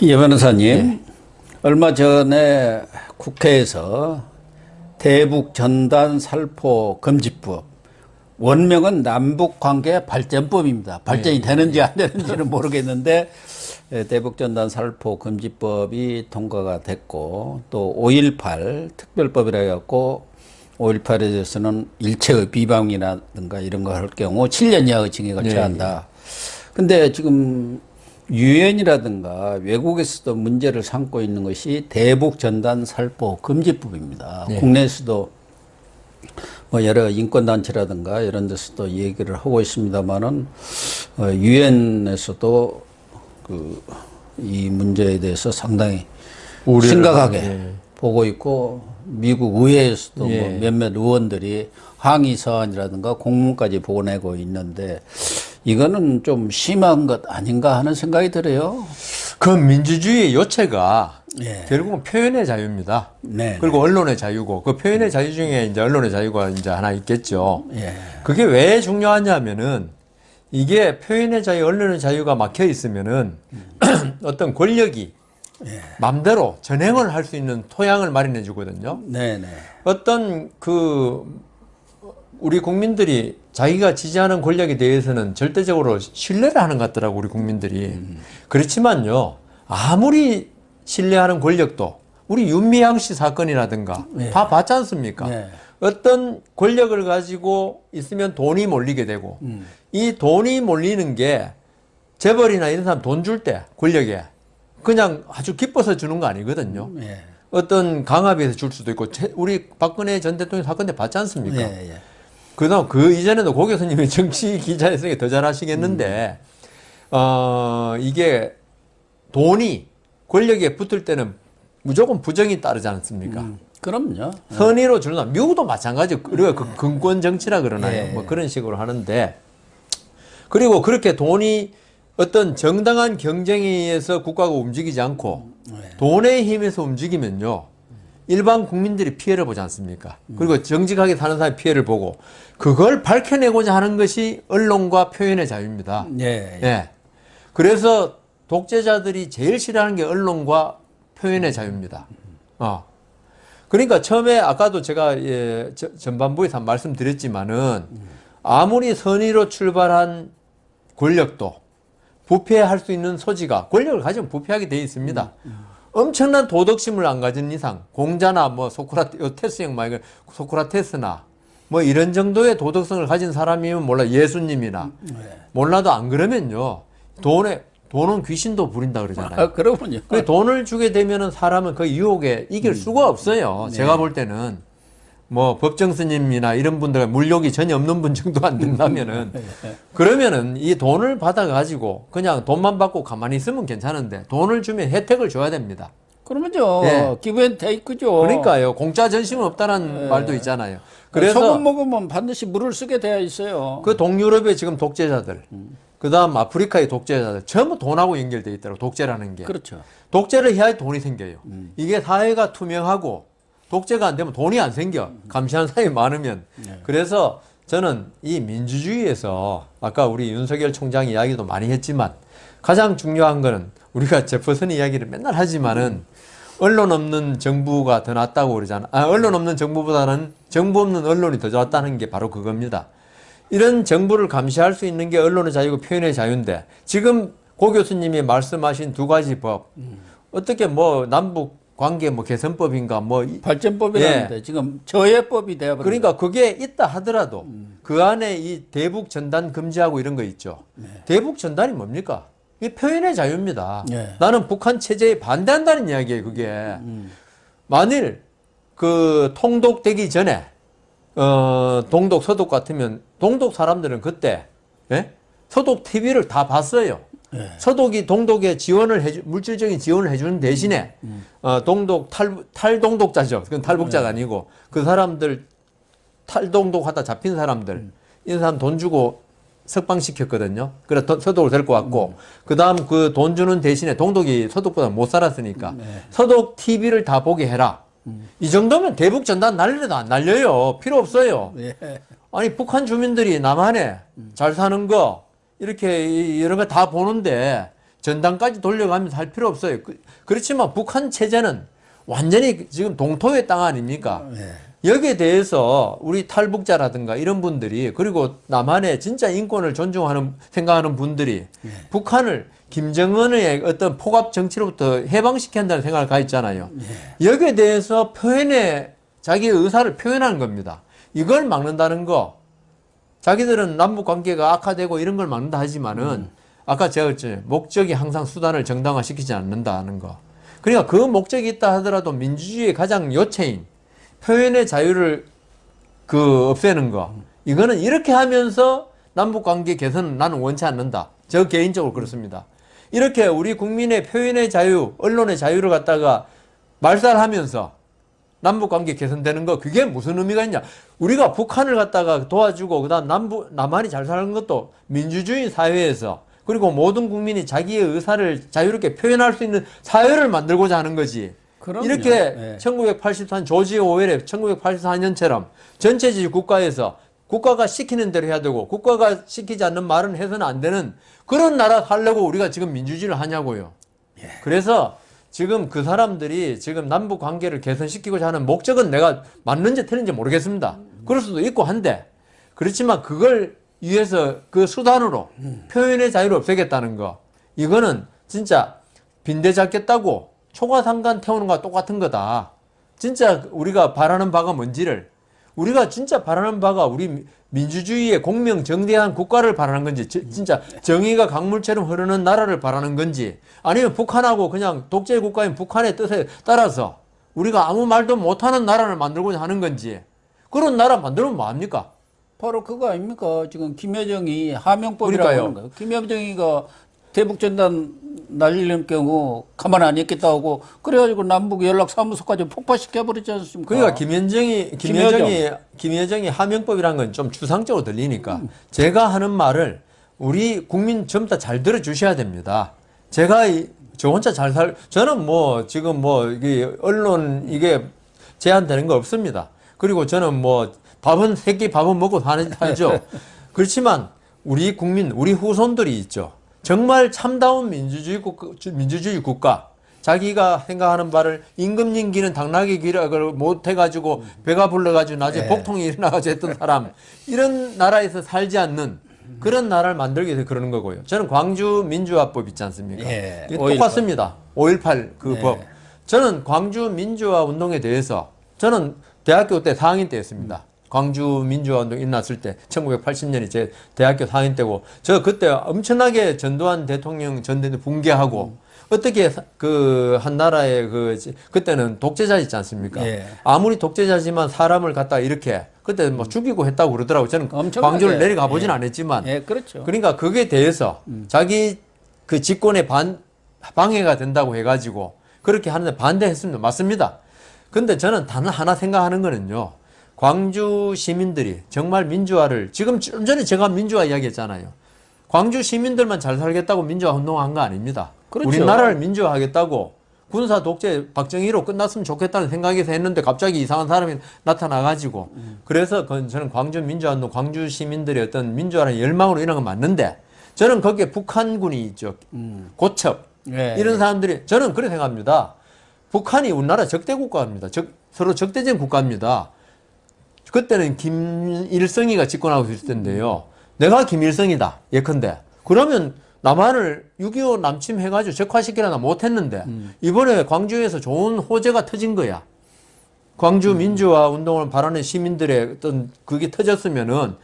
예 변호사님, 예. 얼마 전에 국회에서 대북 전단 살포 금지법 원명은 남북 관계 발전법입니다. 발전이 예. 되는지 안 되는지는 모르겠는데 예, 대북 전단 살포 금지법이 통과가 됐고 또 5.18 특별법이라 해갖고 5.18에 대해서는 일체의 비방이라든가 이런 거할 경우 7년 이하의 징역을 예, 처한다. 근데 지금 유엔이라든가 외국에서도 문제를 삼고 있는 것이 대북 전단 살포 금지법입니다. 네. 국내에서도 뭐 여러 인권 단체라든가 이런 데서도 얘기를 하고 있습니다만은 어, 유엔에서도 그 이 문제에 대해서 상당히 심각하게 예. 보고 있고 미국 의회에서도 예. 뭐 몇몇 의원들이 항의 서한이라든가 공문까지 보내고 있는데 이거는 좀 심한 것 아닌가 하는 생각이 들어요. 그 민주주의의 요체가 예. 결국은 표현의 자유입니다. 네. 그리고 언론의 자유고 그 표현의 자유 중에 이제 언론의 자유가 이제 하나 있겠죠. 예. 그게 왜 중요하냐면은 이게 표현의 자유, 언론의 자유가 막혀 있으면은 어떤 권력이 맘대로 전행을 할 수 있는 토양을 마련해 주거든요. 네네. 어떤 그 우리 국민들이 자기가 지지하는 권력에 대해서는 절대적으로 신뢰를 하는 것 같더라고 우리 국민들이 그렇지만요 아무리 신뢰하는 권력도 우리 윤미향 씨 사건이라든가 네. 다 봤지 않습니까? 네. 어떤 권력을 가지고 있으면 돈이 몰리게 되고 이 돈이 몰리는 게 재벌이나 이런 사람 돈 줄 때 권력에 그냥 아주 기뻐서 주는 거 아니거든요. 예. 어떤 강압에서 줄 수도 있고 채- 우리 박근혜 전 대통령 사건 때 봤지 않습니까? 예, 예. 그다음 그 이전에도 고 교수님이 정치 기자였으니까 더 잘하시겠는데 어 이게 돈이 권력에 붙을 때는 무조건 부정이 따르지 않습니까? 음, 그럼요. 선의로 주는 사 미국도 마찬가지. 우리가 그 근권 정치라 그러나요? 예. 뭐 그런 식으로 하는데 그리고 그렇게 돈이 어떤 정당한 경쟁에 의해서 국가가 움직이지 않고 돈의 힘에서 움직이면요. 일반 국민들이 피해를 보지 않습니까? 그리고 정직하게 사는 사람이 피해를 보고 그걸 밝혀내고자 하는 것이 언론과 표현의 자유입니다. 예. 예. 예. 그래서 독재자들이 제일 싫어하는 게 언론과 표현의 자유입니다. 어. 그러니까 처음에 아까도 제가 예, 저- 전반부에서 한 말씀드렸지만은 아무리 선의로 출발한 권력도 부패할 수 있는 소지가 권력을 가지면 부패하게 돼 있습니다. 엄청난 도덕심을 안 가진 이상 공자나 뭐 소크라테스 형 말고 소크라테스나 뭐 이런 정도의 도덕성을 가진 사람이면 몰라 예수님이나 몰라도 안 그러면요 돈에 돈은 귀신도 부린다 그러잖아요. 아, 그러면요. 그 돈을 주게 되면은 사람은 그 유혹에 이길 수가 없어요. 제가 볼 때는 뭐 법정 스님이나 이런 분들 물욕이 전혀 없는 분 정도 안 된다면은 그러면은 이 돈을 받아 가지고 그냥 돈만 받고 가만히 있으면 괜찮은데 돈을 주면 혜택을 줘야 됩니다. 그러면요. 예. 기브앤 테이크죠. 그러니까요. 공짜 전심은 없다는 말도 있잖아요. 그래서 소금 먹으면 반드시 물을 쓰게 되어 있어요. 그 동유럽의 지금 독재자들, 그 다음 아프리카의 독재자들 전부 돈하고 연결돼 있더라고 독재라는 게. 그렇죠. 독재를 해야 돈이 생겨요. 이게 사회가 투명하고 독재가 안 되면 돈이 안 생겨. 감시하는 사람이 많으면. 그래서 저는 이 민주주의에서 아까 우리 윤석열 총장 이야기도 많이 했지만 가장 중요한 거는 우리가 제퍼슨 이야기를 맨날 하지만은 언론 없는 정부가 더 낫다고 그러잖아. 아, 언론 없는 정부보다는 정부 없는 언론이 더 낫다는 게 바로 그겁니다. 이런 정부를 감시할 수 있는 게 언론의 자유고 표현의 자유인데 지금 고 교수님이 말씀하신 두 가지 법 어떻게 뭐 남북 관계 뭐 개선법인가 뭐 이- 발전법이라는데 지금 저해법이 되어버린 그러니까 그게 있다 하더라도 그 안에 이 대북 전단 금지하고 이런 거 있죠. 대북 전단이 뭡니까? 이게 표현의 자유입니다. 네. 나는 북한 체제에 반대한다는 이야기예요, 그게. 만일 그 통독되기 전에 어 동독 서독 같으면 동독 사람들은 그때 예? 서독 TV를 다 봤어요. 예. 서독이 동독에 지원을 해주 물질적인 지원을 해주는 대신에 어 동독 탈 탈동독자죠. 그건 탈북자가 아니고 그 사람들 탈동독하다 잡힌 사람들 이 사람 돈 주고 석방시켰거든요. 그래 서- 서독을 데리고 왔고 그 다음 그 돈 주는 대신에 동독이 서독보다 못 살았으니까 서독 TV를 다 보게 해라. 이 정도면 대북 전단 날려도 안 날려요. 필요 없어요. 예. 아니 북한 주민들이 남한에 잘 사는 거 이렇게 이- 이런 거다 보는데 전당까지 돌려가면서 할 필요 없어요. 그, 그렇지만 북한 체제는 완전히 지금 동토의 땅 아닙니까? 예. 여기에 대해서 우리 탈북자라든가 이런 분들이 그리고 남한의 진짜 인권을 존중하는 생각하는 분들이 북한을 김정은의 어떤 포갑 정치로부터 해방시켜야 한다는 생각을 가졌잖아요. 여기에 대해서 표현의 자기의 의사를 표현하는 겁니다. 이걸 막는다는 거 자기들은 남북 관계가 악화되고 이런 걸 막는다 하지만은 아까 제가 그랬죠. 목적이 항상 수단을 정당화시키지 않는다는 거. 그러니까 그 목적이 있다 하더라도 민주주의의 가장 요체인 표현의 자유를 그 없애는 거. 이거는 이렇게 하면서 남북 관계 개선은 나는 원치 않는다. 저 개인적으로 그렇습니다. 이렇게 우리 국민의 표현의 자유, 언론의 자유를 갖다가 말살하면서 남북 관계 개선되는 거 그게 무슨 의미가 있냐? 우리가 북한을 갖다가 도와주고 그 다음 남북 남한이 잘 사는 것도 민주주의 사회에서 그리고 모든 국민이 자기의 의사를 자유롭게 표현할 수 있는 사회를 만들고자 하는 거지. 그럼요. 이렇게 네. 1984년 조지 오웰의 1984년처럼 전체주의 국가에서 국가가 시키는 대로 해야 되고 국가가 시키지 않는 말은 해서는 안 되는 그런 나라 하려고 우리가 지금 민주주의를 하냐고요. 그래서 지금 그 사람들이 지금 남북 관계를 개선시키고자 하는 목적은 내가 맞는지 틀린지 모르겠습니다. 그럴 수도 있고 한데 그렇지만 그걸 위해서 그 수단으로 표현의 자유를 없애겠다는 거 이거는 진짜 빈대 잡겠다고 초과상관 태우는 거와 똑같은 거다. 진짜 우리가 바라는 바가 뭔지를 우리가 진짜 바라는 바가 우리 민주주의의 공명정대한 국가를 바라는 건지 저- 진짜 정의가 강물처럼 흐르는 나라를 바라는 건지 아니면 북한하고 그냥 독재 국가인 북한의 뜻에 따라서 우리가 아무 말도 못하는 나라를 만들고자 하는 건지 그런 나라 만들면 뭐합니까? 바로 그거 아닙니까? 지금 김여정이 하명법이라고. 하는 거예요. 김여정이가 대북전단 날리는 경우 가만 안 있겠다 하고 그래가지고 남북 연락 사무소까지 폭파시켜 버리지 않습니까? 그러니까 김현정이 김여정이 김여정이 하명법이란 건 좀 추상적으로 들리니까 제가 하는 말을 우리 국민 전부 다 잘 들어주셔야 됩니다. 제가 이- 저 혼자 잘 살 저는 뭐 지금 뭐 이게 언론 이게 제한되는 거 없습니다. 그리고 저는 뭐 밥은 새끼 밥은 먹고 사는 살죠. 그렇지만 우리 국민 우리 후손들이 있죠. 정말 참다운 민주주의 국가, 민주주의 국가 자기가 생각하는 바를 임금 님기는 당나귀 기락을 못 해가지고 배가 불러가지고 나중에 예. 복통이 일어나가지고 했던 사람 이런 나라에서 살지 않는 그런 나라를 만들기 위해서 그러는 거고요. 저는 광주 민주화법 있지 않습니까? 예. 이게 5.18. 똑같습니다. 5.18그 예. 법. 저는 광주 민주화 운동에 대해서 저는 대학교 때 4학년 때였습니다. 광주 민주화 운동 일어났을 때 1980년이 제 대학교 4학년 때고 저 그때 엄청나게 전두환 대통령 전 대통령 붕괴하고 어떻게 그 한 나라의 그 지- 그때는 독재자 있지 않습니까? 예. 아무리 독재자지만 사람을 갖다 이렇게 그때 뭐 죽이고 했다고 그러더라고요. 저는 엄청나게. 광주를 내려가 보진 예. 않았지만 예, 그렇죠. 그러니까 그게 대해서 자기 그 집권에 반 방해가 된다고 해가지고 그렇게 하는데 반대했습니다. 맞습니다. 근데 저는 단 하나 생각하는 거는요. 광주 시민들이 정말 민주화를 지금 좀 전에 제가 민주화 이야기했잖아요. 광주 시민들만 잘 살겠다고 민주화 운동한 거 아닙니다. 그렇죠. 우리나라를 민주화하겠다고 군사 독재 박정희로 끝났으면 좋겠다는 생각에서 했는데 갑자기 이상한 사람이 나타나가지고 그래서 그건 저는 광주 민주화 운동, 광주 시민들의 어떤 민주화라는 열망으로 이런 건 맞는데 저는 거기에 북한군이 있죠. 고첩 예. 이런 사람들이 저는 그렇게 생각합니다. 북한이 우리나라 적대 국가입니다. 적, 서로 적대적 국가입니다. 그때는 김일성이가 집권하고 있을 텐데요. 내가 김일성이다. 예컨대. 그러면 남한을 6.25 남침해가지고 적화시키려나 못했는데 이번에 광주에서 좋은 호재가 터진 거야. 광주 민주화 운동을 바라는 시민들의 어떤 그게 터졌으면은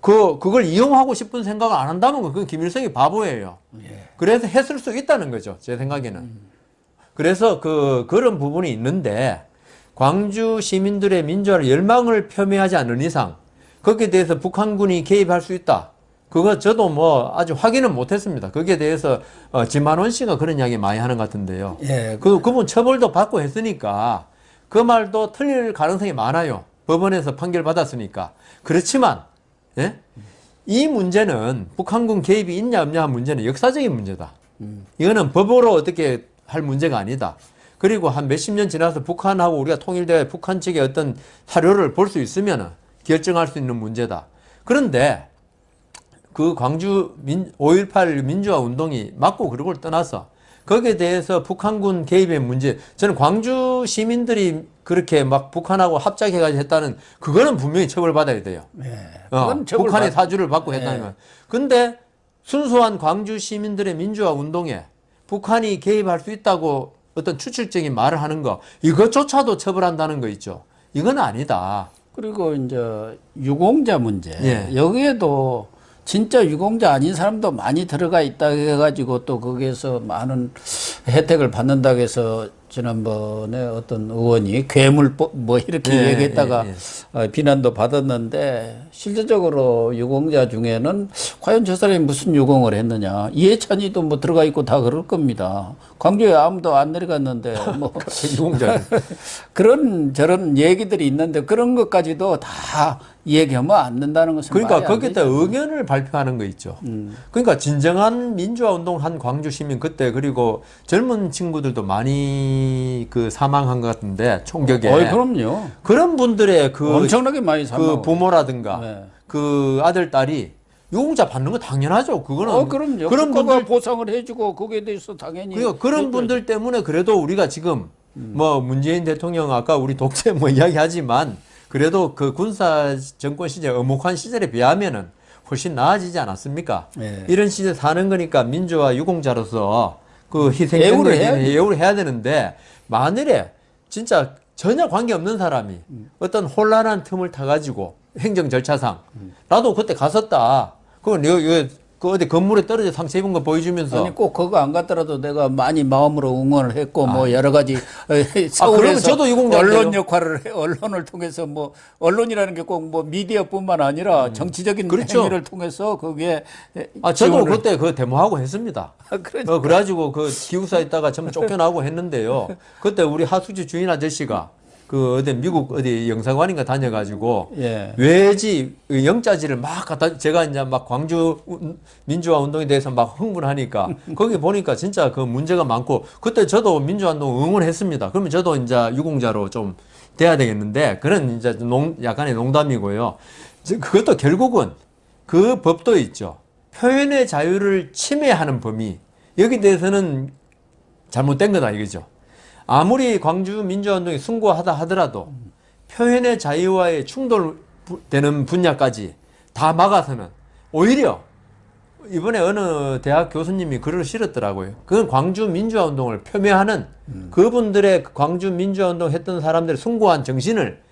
그 그걸 이용하고 싶은 생각을 안 한다면 그건 김일성이 바보예요. 그래서 했을 수 있다는 거죠. 제 생각에는. 그래서 그 그런 부분이 있는데 광주 시민들의 민주화를 열망을 표명하지 않는 이상 거기에 대해서 북한군이 개입할 수 있다. 그거 저도 뭐 아주 확인은 못했습니다. 거기에 대해서 어, 지만원 씨가 그런 이야기 많이 하는 것 같은데요. 예, 그 그분 처벌도 받고 했으니까 그 말도 틀릴 가능성이 많아요. 법원에서 판결 받았으니까. 그렇지만 예? 이 문제는 북한군 개입이 있냐 없냐 한 문제는 역사적인 문제다. 이거는 법으로 어떻게 할 문제가 아니다. 그리고 한 몇십 년 지나서 북한하고 우리가 통일되어 북한 측의 어떤 사료를 볼 수 있으면 결정할 수 있는 문제다. 그런데 그 광주 민, 5.18 민주화 운동이 맞고 그러고를 떠나서 거기에 대해서 북한군 개입의 문제, 저는 광주 시민들이 그렇게 막 북한하고 합작해가지고 했다는 그거는 분명히 처벌받아야 돼요. 예. 어, 북한의 받- 사주를 받고 했다는 건. 근데 순수한 광주 시민들의 민주화 운동에 북한이 개입할 수 있다고 어떤 추측적인 말을 하는 거 이것조차도 처벌한다는 거 있죠. 이건 아니다. 그리고 이제 유공자 문제 예. 여기에도 진짜 유공자 아닌 사람도 많이 들어가 있다 해가지고 또 거기에서 많은 혜택을 받는다고 해서 지난번에 어떤 의원이 괴물법 뭐 이렇게 예, 얘기했다가 예, 예. 어, 비난도 받았는데 실질적으로 유공자 중에는 과연 저 사람이 무슨 유공을 했느냐 이해찬이도 뭐 들어가 있고 다 그럴 겁니다 광주에 아무도 안 내려갔는데 뭐 유공자. 그런 저런 얘기들이 있는데 그런 것까지도 다 얘기하면 안 된다는 것은 그러니까 거기다. 의견을 발표하는 거 있죠. 음. 그러니까 진정한 민주화 운동을 한 광주 시민 그때 그리고 젊은 친구들도 많이 그 사망한 것 같은데 총격에 어이 그럼요. 그런 분들의 그, 엄청나게 많이 그 사망. 부모라든가 네. 그 아들 딸이 유공자 받는 거 당연하죠. 그거는 어 그럼요. 그런 국가가 분들 보상을 해주고 거기에 대해서 당연히 그러니까 그런. 분들 때문에 그래도 우리가 지금 음. 뭐 문재인 대통령 아까 우리 독재 뭐 이야기하지만 그래도 그 군사 정권 시절 어목한 시절에 비하면은 훨씬 나아지지 않았습니까? 네. 이런 시절 사는 거니까 민주화 유공자로서 그 희생 애우를 해야지. 예우를 해야 되는데 만일에 진짜 전혀 관계 없는 사람이 음. 어떤 혼란한 틈을 타가지고 행정 절차상 음. 나도 그때 갔었다. 그건 이거, 이거 그 어디 건물에 떨어져 상처 입은 거 보여주면서 아니 꼭 그거 안 갔더라도 내가 많이 마음으로 응원을 했고 뭐 여러 가지 어, 그러면 서울에서 저도 유공자인데요. 언론 역할을 해, 언론을 통해서 뭐 언론이라는 게 꼭 뭐 미디어뿐만 아니라 정치적인 그렇죠. 행위를 통해서 거기에 아, 저도 지원을- 그때 그 데모하고 했습니다. 그러니까. 어, 그래가지고 그 기숙사 있다가 전부 쫓겨나고 했는데요. 그때 우리 하수지 주인 아저씨가 그 어디 미국 어디 영사관인가 다녀가지고 예. 외지 영자지를 막 갖다 제가 이제 막 광주 운- 민주화 운동에 대해서 막 흥분하니까 거기 보니까 진짜 그 문제가 많고 그때 저도 민주화 운동 응원했습니다. 그러면 저도 이제 유공자로 좀 돼야 되겠는데 그런 이제 농 약간의 농담이고요. 저- 그것도 결국은 그 법도 있죠. 표현의 자유를 침해하는 범위 여기 대해서는 잘못된 거다 이거죠. 아무리 광주 민주화운동이 숭고하다 하더라도 표현의 자유와의 충돌되는 분야까지 다 막아서는 오히려 이번에 어느 대학 교수님이 글을 실었더라고요. 그건 광주 민주화 운동을 표명하는 그분들의 광주 민주화 운동 했던 사람들의 숭고한 정신을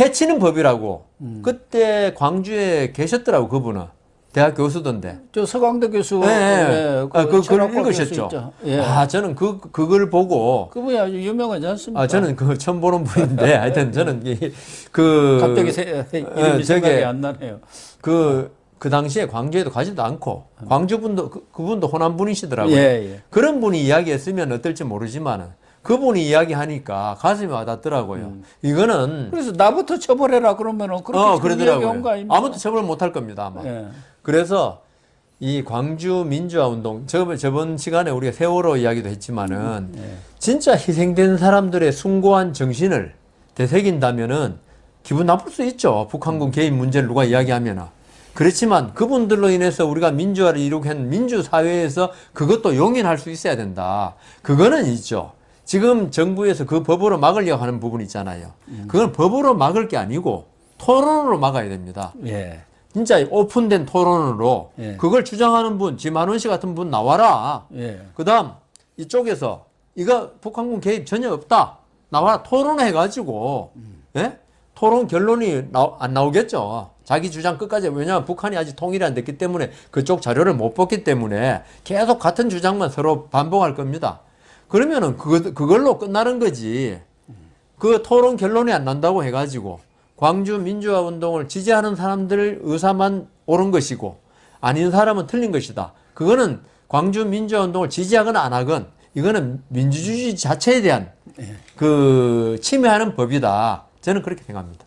해치는 법이라고 그때 광주에 계셨더라고 그분은 대학 교수던데. 저 서강대 교수 예, 예. 예, 아, 그 철학과 읽으셨죠? 예. 아, 저는 그, 그걸 보고, 그분이 아주 유명하지 않습니까? 아, 저는 그걸 처음 보는 분인데, 하여튼 저는 이, 그, 갑자기 세, 이름이 저게- 생각이 안 나네요. 그, 그 당시에 광주에도 가지도 않고, 광주 분도, 그, 그분도 호남 분이시더라고요. 예, 예. 그런 분이 이야기했으면 어떨지 모르지만은, 그분이 이야기하니까 가슴이 와닿더라고요. 음. 이거는, 그래서 나부터 처벌해라 그러면은 그렇게 어, 그러더라고요. 아무도 처벌 못할 겁니다, 아마. 예. 그래서 이 광주 민주화 운동 저번 저번 시간에 우리가 세월호 이야기도 했지만은 네. 진짜 희생된 사람들의 숭고한 정신을 되새긴다면은 기분 나쁠 수 있죠. 북한군 개입 문제를 누가 이야기하면은. 그렇지만 그분들로 인해서 우리가 민주화를 이루게 한 민주 사회에서 그것도 용인할 수 있어야 된다. 그거는 있죠. 지금 정부에서 그 법으로 막으려고 하는 부분이 있잖아요. 그건 법으로 막을 게 아니고 토론으로 막아야 됩니다. 예. 진짜 오픈된 토론으로 예. 그걸 주장하는 분, 지만원 씨 같은 분 나와라. 예. 그다음 이쪽에서 이거 북한군 개입 전혀 없다. 나와라 토론해가지고 예? 토론 결론이 나, 안 나오겠죠. 자기 주장 끝까지 왜냐하면 북한이 아직 통일이 안 됐기 때문에 그쪽 자료를 못 봤기 때문에 계속 같은 주장만 서로 반복할 겁니다. 그러면은 그거, 그걸로 끝나는 거지. 그 토론 결론이 안 난다고 해가지고 광주 민주화 운동을 지지하는 사람들 의사만 옳은 것이고 아닌 사람은 틀린 것이다. 그거는 광주 민주화 운동을 지지하거나 안 하건 이거는 민주주의 자체에 대한 그 침해하는 법이다. 저는 그렇게 생각합니다.